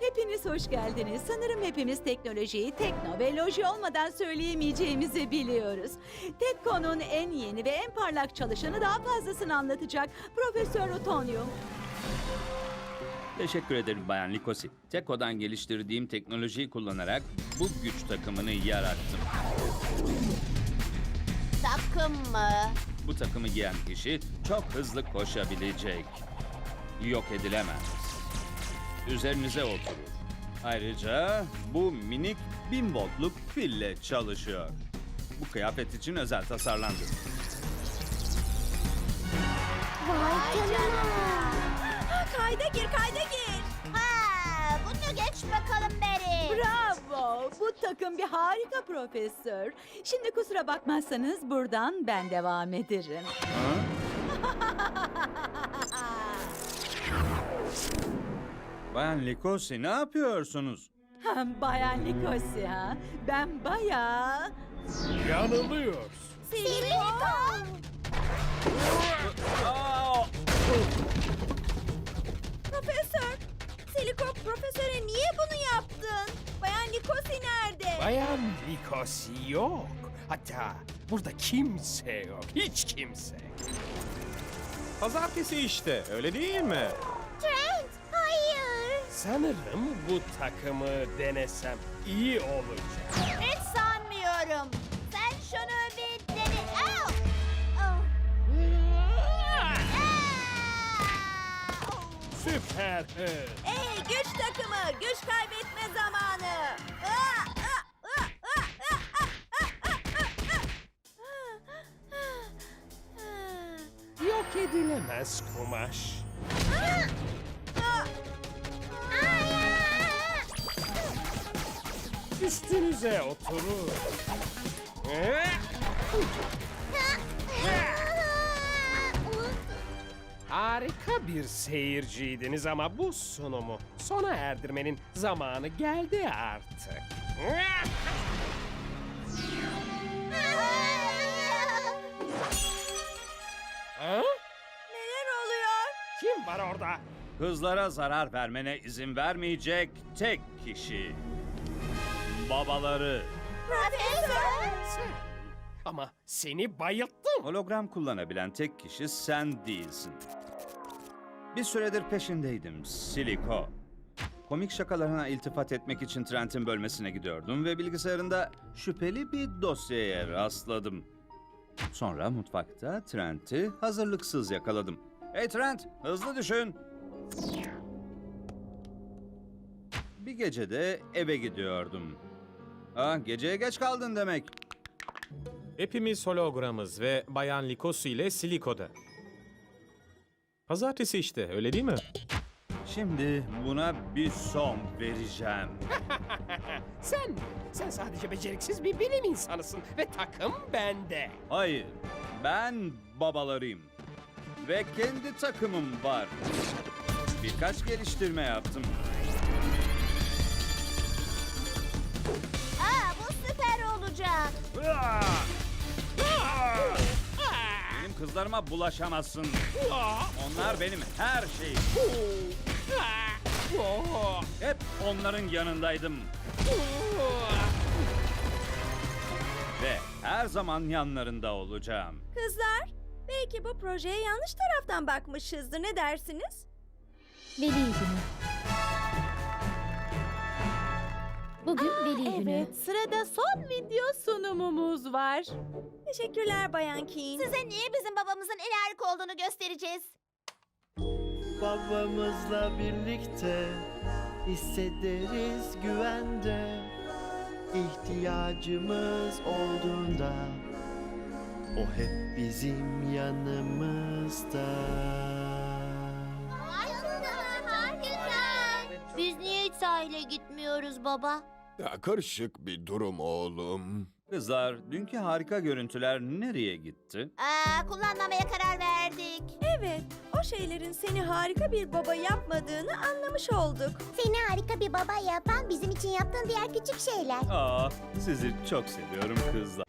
Hepiniz hoş geldiniz. Sanırım hepimiz teknolojiyi tekno ve loji olmadan söyleyemeyeceğimizi biliyoruz. Tekko'nun en yeni ve en parlak çalışanı daha fazlasını anlatacak. Profesör Utonyum. Teşekkür ederim Bayan Likosi. Teko'dan geliştirdiğim teknolojiyi kullanarak bu güç takımını yarattım. Takım mı? Bu takımı giyen kişi çok hızlı koşabilecek. Yok edilemez. Üzerinize oturur. Ayrıca bu minik 1000 voltluk pille çalışıyor. Bu kıyafet için özel tasarlandı. Vay canına. Kayda gir, kayda gir. Ha, bunu geç bakalım Beri. Bravo. Bu takım bir harika profesör. Şimdi kusura bakmazsanız buradan ben devam ederim. Bayan Likosi ne yapıyorsunuz? Bayan Likosi ha. Ben bayağı... Yanılıyorsun. Silikon. Profesör, Silikon profesöre niye bunu yaptın? Bayan Likosi nerede? Bayan Likosi yok. Hatta burada kimse yok. Hiç kimse. Pazartesi işte, öyle değil mi? Sanırım bu takımı denesem iyi olacak. Hiç sanmıyorum. Sen şunu bir dene. Au! Oh. Aa! Süper hız. Ey güç takımı, güç kaybetme zamanı. Aa, aa, aa, aa, aa, aa, aa, aa, aa. Yok edilemez kumaş. Üstünüze oturur. Harika bir seyirciydiniz ama bu sunumu sona erdirmenin zamanı geldi artık. Ha? Neler oluyor? Kim var orada? Kızlara zarar vermene izin vermeyecek tek kişi. Babaları. Profesör. Ama seni bayılttım. Hologram kullanabilen tek kişi sen değilsin. Bir süredir peşindeydim, Siliko. Komik şakalarına iltifat etmek için Trent'in bölmesine gidiyordum ve bilgisayarında şüpheli bir dosyaya rastladım. Sonra mutfakta Trent'i hazırlıksız yakaladım. Hey Trent, hızlı düşün. Bir gecede eve gidiyordum. Ah, geceye geç kaldın demek. Hepimiz hologramız ve Bayan Likosu ile Siliko'da. Pazartesi işte, öyle değil mi? Şimdi buna bir son vereceğim. Sen, sen sadece beceriksiz bir bilim insanısın ve takım bende. Hayır, ben babalarıyım. Ve kendi takımım var. Birkaç geliştirme yaptım. Benim kızlarıma bulaşamazsın. Onlar benim her şeyim. Hep onların yanındaydım. Ve her zaman yanlarında olacağım. Kızlar, belki bu projeye yanlış taraftan bakmışızdır. Ne dersiniz? Veli Bugün veli günü. sırada son video sunumumuz var. Teşekkürler Bayan Keane. Size niye bizim babamızın en harika olduğunu göstereceğiz. Babamızla birlikte hissederiz güvende ihtiyacımız olduğunda o hep bizim yanımızda. Biz niye hiç sahile gitmiyoruz baba? Ya karışık bir durum oğlum. Kızlar, dünkü harika görüntüler nereye gitti? Aa, kullanmamaya karar verdik. Evet, o şeylerin seni harika bir baba yapmadığını anlamış olduk. Seni harika bir baba yapan bizim için yaptığın diğer küçük şeyler. Aa, sizi çok seviyorum kızlar.